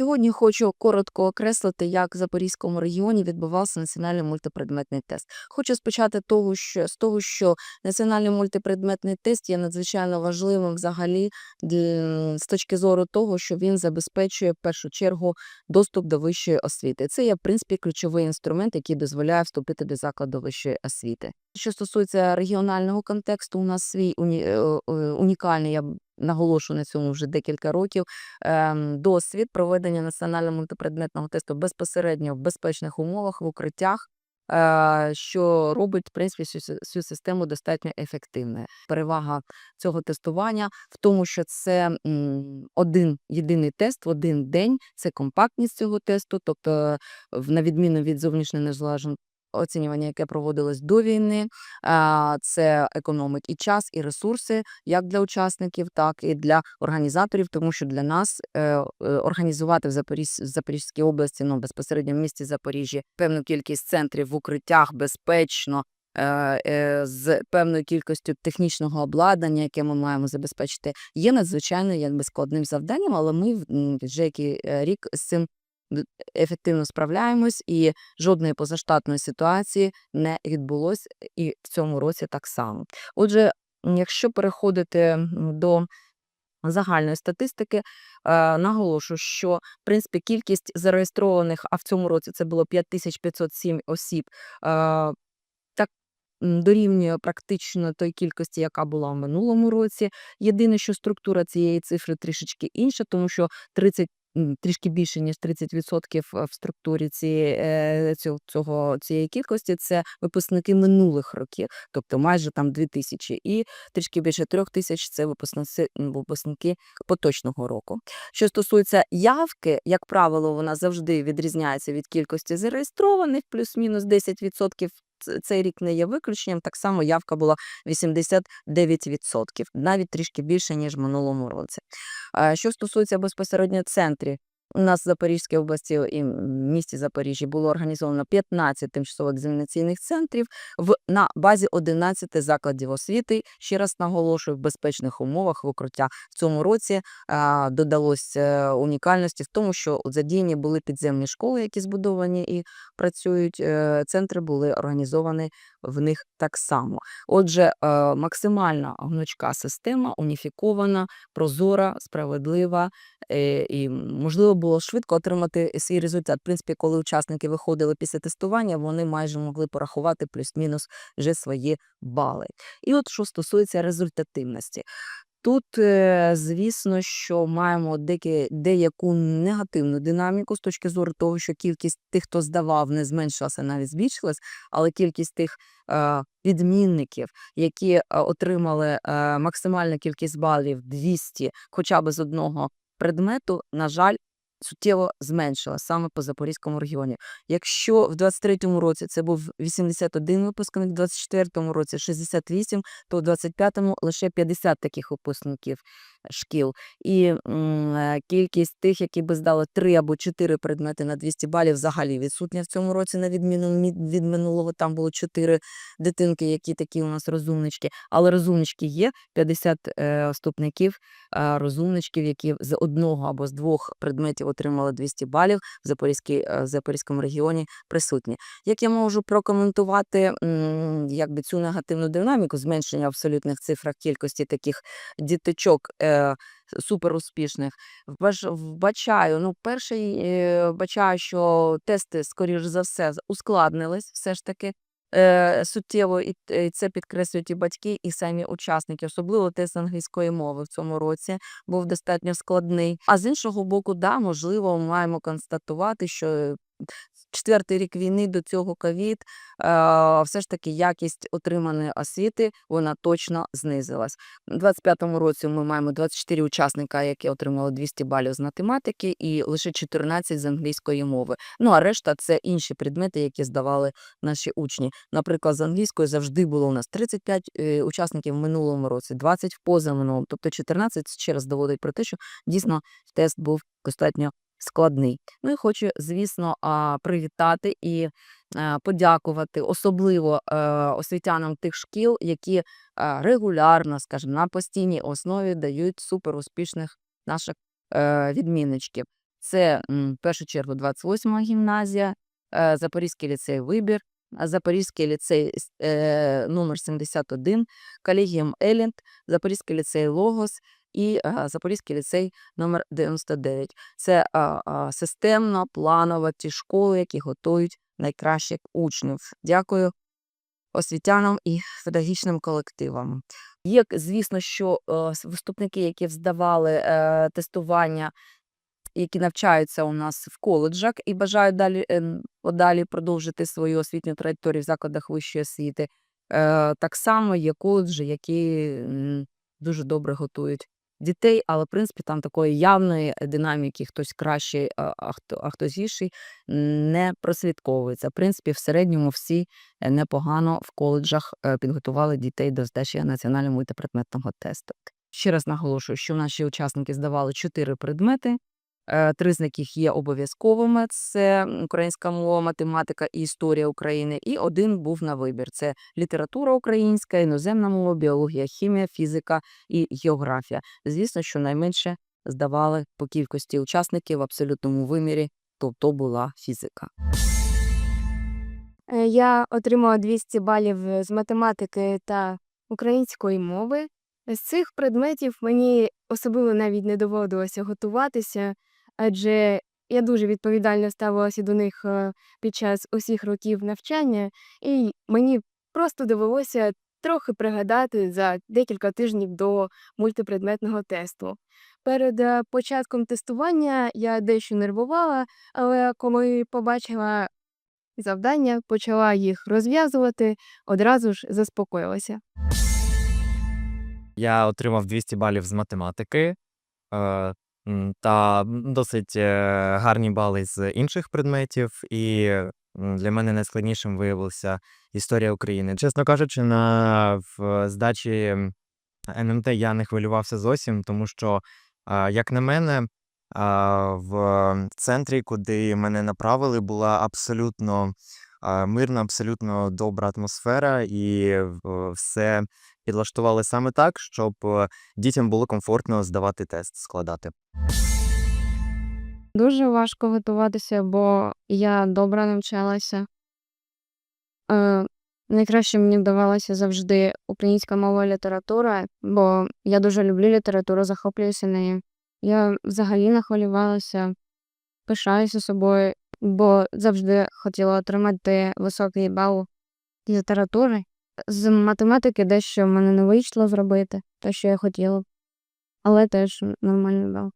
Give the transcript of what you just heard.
Сьогодні хочу коротко окреслити, як в Запорізькому регіоні відбувався національний мультипредметний тест. Хочу спочати того, що з того, що національний мультипредметний тест є надзвичайно важливим взагалі для, з точки зору того, що він забезпечує в першу чергу доступ до вищої освіти. Це є в принципі ключовий інструмент, який дозволяє вступити до закладу вищої освіти. Що стосується регіонального контексту, у нас свій уні, е, е, унікальний, я наголошую на цьому вже декілька років. ем, Досвід проведення національного мультипредметного тесту безпосередньо в безпечних умовах в укриттях. е, Що робить в принципі всю систему достатньо ефективною. Перевага цього тестування в тому, що це один єдиний тест в один день. Це компактність цього тесту, тобто, на відміну від зовнішньо незалежного оцінювання, яке проводилось до війни, це економить і час, і ресурси, як для учасників, так і для організаторів, тому що для нас е, організувати в Запорізь, в Запорізькій області, ну безпосередньо в місті Запоріжжя, певну кількість центрів в укриттях безпечно. е, е, З певною кількістю технічного обладнання, яке ми маємо забезпечити, є надзвичайно якби складним завданням, але ми вже який рік з цим ефективно справляємось, і жодної позаштатної ситуації не відбулось і в цьому році так само. Отже, якщо переходити до загальної статистики, е, наголошую, що в принципі кількість зареєстрованих, а в цьому році це було 5507 осіб. е, дорівнює практично той кількості, яка була в минулому році. Єдине, що структура цієї цифри трішечки інша, тому що 30 м, трішки більше ніж 30% в структурі цієї, е, цього, цієї кількості це випускники минулих років, тобто майже там 2000, і трішки більше трьох тисяч це випускниці м, випускники поточного року. Що стосується явки, як правило, вона завжди відрізняється від кількості зареєстрованих, плюс-мінус 10%. Цей рік не є виключенням. Так само явка була 89%, навіть трішки більше, ніж в минулому році. Що стосується безпосередньо центрів, у нас в Запорізькій області і в місті Запоріжжя було організовано 15 тимчасово екзаменаційних центрів в на базі 11 закладів освіти. Ще раз наголошую, в безпечних умовах в укриття в цьому році а, додалось е, унікальності в тому, що задіяні були підземні школи, які збудовані і працюють. е, Центри були організовані в них так само. Отже, е, максимальна гнучка система, уніфікована, прозора, справедлива, і можливо було швидко отримати свій результат. В принципі, коли учасники виходили після тестування, вони майже могли порахувати плюс-мінус вже свої бали. І от що стосується результативності. Тут, е, звісно, що маємо деякі, деяку негативну динаміку з точки зору того, що кількість тих, хто здавав, не зменшилася, навіть збільшилась, але кількість тих е, відмінників, які е, отримали максимальну кількість балів 200 хоча б з одного предмету, на жаль, суттєво зменшила саме по Запорізькому регіоні. Якщо в 23-му році це був 81 випускник, в 24-му році 68, то в 25-му лише 50 таких випускників шкіл. І е, кількість тих, які би здали 3 або 4 предмети на 200 балів, взагалі відсутня в цьому році, на відміну від минулого. Там було 4 дитинки, які такі у нас розумнички. Але розумнички є 50 е, вступників е, розумничків, які з одного або з двох предметів отримали 200 балів в Запорізькій, е, в Запорізькому регіоні присутні. Як я можу прокоментувати якби цю негативну динаміку зменшення в абсолютних цифрах кількості таких діточок е, суперуспішних? Вбаж- Вбачаю, ну, перший е, вбачаю, що тести, скоріш за все, ускладнились все ж таки. Е, суттєво, і це підкреслюють і батьки, і самі учасники, особливо тест англійської мови в цьому році був достатньо складний. А з іншого боку, да, можливо, маємо констатувати, що четвертий рік війни до цього ковід, все ж таки якість отриманої освіти вона точно знизилась. У 25-му році ми маємо 24 учасника, які отримали 200 балів з математики, і лише 14 з англійської мови. Ну а решта це інші предмети, які здавали наші учні. Наприклад, з англійської завжди було у нас 35 е, учасників в минулому році, 20 в позаминулому, тобто 14 ще раз доводить про те, що дійсно тест був достатньо складний. Ну і хочу, звісно, привітати і е, подякувати особливо е, освітянам тих шкіл, які е, регулярно, скажімо, на постійній основі дають суперуспішних наших відмінничків. Це в першу чергу 28-ма гімназія, Запорізький ліцей Вибір, Запорізький ліцей номер 71, Колегіум Елінд, Запорізький ліцей Логос і е, Запорізький ліцей номер 99. Це системно, планово ті школи, які готують найкращих учнів. Дякую освітянам і педагогічним колективам. Є, звісно, що е, с- які здавали е, тестування, які навчаються у нас в коледжах і бажають далі подалі продовжити свою освітню траєкторію в закладах вищої освіти. Так само є коледжі, які дуже добре готують дітей, але в принципі там такої явної динаміки, хтось кращий, а, а, хто, а хтось гірший, не прослідковується. В принципі, в середньому всі е, непогано в коледжах е, підготували дітей до здачі національного мультипредметного тесту. Ще раз наголошую, що наші учасники здавали чотири предмети. Е, Три з яких є обов'язковими: це українська мова, математика і історія України. І один був на вибір: це література українська, іноземна мова, біологія, хімія, фізика і географія. Звісно, що найменше здавали по кількості учасників в абсолютному вимірі, тобто була фізика. Е, Я отримала 200 балів е, з математики та української мови. З цих предметів мені особливо навіть не доводилося готуватися, адже я дуже відповідально ставилася до них е, під час усіх років навчання, і мені просто довелося трохи пригадати за декілька тижнів до мультипредметного тесту. Перед е, початком тестування я дещо нервувала, але коли побачила завдання, почала їх розв'язувати, одразу ж заспокоїлася. Я отримав 200 балів з математики е, та досить е, гарні бали з інших предметів. І для мене найскладнішим виявилася історія України. Чесно кажучи, на в здачі НМТ я не хвилювався зовсім, тому що, як на мене, в центрі, куди мене направили, була абсолютно мирна, абсолютно добра атмосфера, і все підлаштували саме так, щоб е, дітям було комфортно здавати тест, складати. Дуже важко готуватися, бо я добре навчалася. Е, найкраще мені вдавалося завжди українська мова і література, бо я дуже люблю літературу, захоплююся нею. Я взагалі не хвилювалася, пишаюся собою, бо завжди хотіла отримати високий бал літератури. З математики дещо в мене не вийшло зробити, те, що я хотіла, але теж нормально бал.